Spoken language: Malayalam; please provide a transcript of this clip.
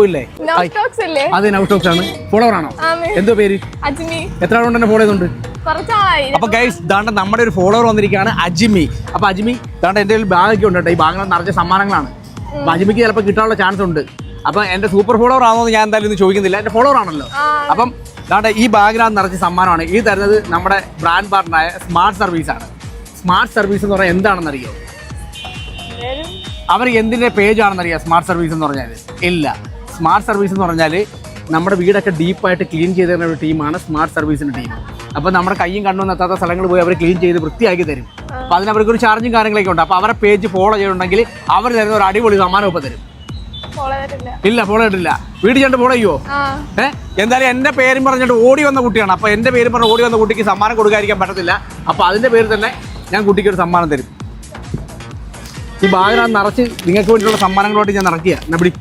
പോയില്ലേ? അത് നൗട്ടോക്സ് ആണ്. ഫോളോവർ ആണോ? എന്തോ പേര്? എത്ര ആളുകൊണ്ട് തന്നെ ഫോളോ ചെയ്യുന്നുണ്ട് കുറച്ചാളായി അപ്പൊ ഗൈസ് ദാണ്ട് നമ്മുടെ ഒരു ഫോളോവർ വന്നിരിക്കുകയാണ് അജിമി. അപ്പൊ അജിമി ദാണ്ട എന്റെ കയ്യിൽ ബാഗൊക്കെ ഉണ്ട് കേട്ടോ. ഈ ബാഗിനെ നിറച്ച സമ്മാനങ്ങളാണ്. അപ്പൊ അജിമിക്ക് ചിലപ്പോൾ കിട്ടാനുള്ള ചാൻസ് ഉണ്ട്. അപ്പൊ എന്റെ സൂപ്പർ ഫോളോവർ ആണോ എന്ന് ഞാൻ എന്തായാലും ഇന്ന് ചോദിക്കുന്നില്ല. എന്റെ ഫോളോവർ ആണല്ലോ. അപ്പം ദാണ്ട ഈ ബാഗിനകത്ത് നിറച്ച സമ്മാനമാണ്. ഈ തരുന്നത് നമ്മുടെ ബ്രാൻഡ് പാർട്ണറായ സ്മാർട്ട് സർവീസ് ആണ്. സ്മാർട്ട് സർവീസ് എന്ന് പറഞ്ഞാൽ എന്താണെന്ന് അറിയോ അവർ എന്തിന്റെ പേജ് ആണെന്നറിയാം സ്മാർട്ട് സർവീസ് എന്ന് പറഞ്ഞാൽ ഇല്ല. സ്മാർട്ട് സർവീസ് എന്ന് പറഞ്ഞാൽ നമ്മുടെ വീടൊക്കെ ഡീപ്പായിട്ട് ക്ലീൻ ചെയ്ത് തരുന്ന ഒരു ടീമാണ് സ്മാർട്ട് സർവീസിന്റെ ടീം അപ്പോൾ നമ്മുടെ കയ്യും കണ്ണൊന്നും എത്താത്ത സ്ഥലങ്ങൾ പോയി അവർ ക്ലീൻ ചെയ്ത് വൃത്തിയാക്കി തരും. അപ്പോൾ അതിന് അവർക്ക് ഒരു ചാർജും കാര്യങ്ങളൊക്കെ ഉണ്ട്. അപ്പോൾ അവരെ പേജ് ഫോളോ ചെയ്തിട്ടുണ്ടെങ്കിൽ അവർ തരുന്ന ഒരു അടിപൊളി സമ്മാനം ഇപ്പോൾ തരും. ഇല്ല ഫോളോ ഇട്ടില്ല വീട് ചെണ്ട് ഫോളോ ചെയ്യുമോ ഏഹ് എന്തായാലും എന്റെ പേരും പറഞ്ഞിട്ട് ഓടി വന്ന കുട്ടിയാണ്. അപ്പോൾ എന്റെ പേരും പറഞ്ഞ ഓടി വന്ന കുട്ടിക്ക് സമ്മാനം കൊടുക്കാതിരിക്കാൻ പറ്റത്തില്ല. അപ്പോൾ അതിന്റെ പേര് തന്നെ ഞാൻ കുട്ടിക്ക് ഒരു സമ്മാനം തരും. ഈ ബാഗിനകത്ത് നിറച്ച് നിങ്ങൾക്ക് വേണ്ടിയിട്ടുള്ള സമ്മാനങ്ങളോട്ട് ഞാൻ നിറക്കുക എന്നാ പിടി.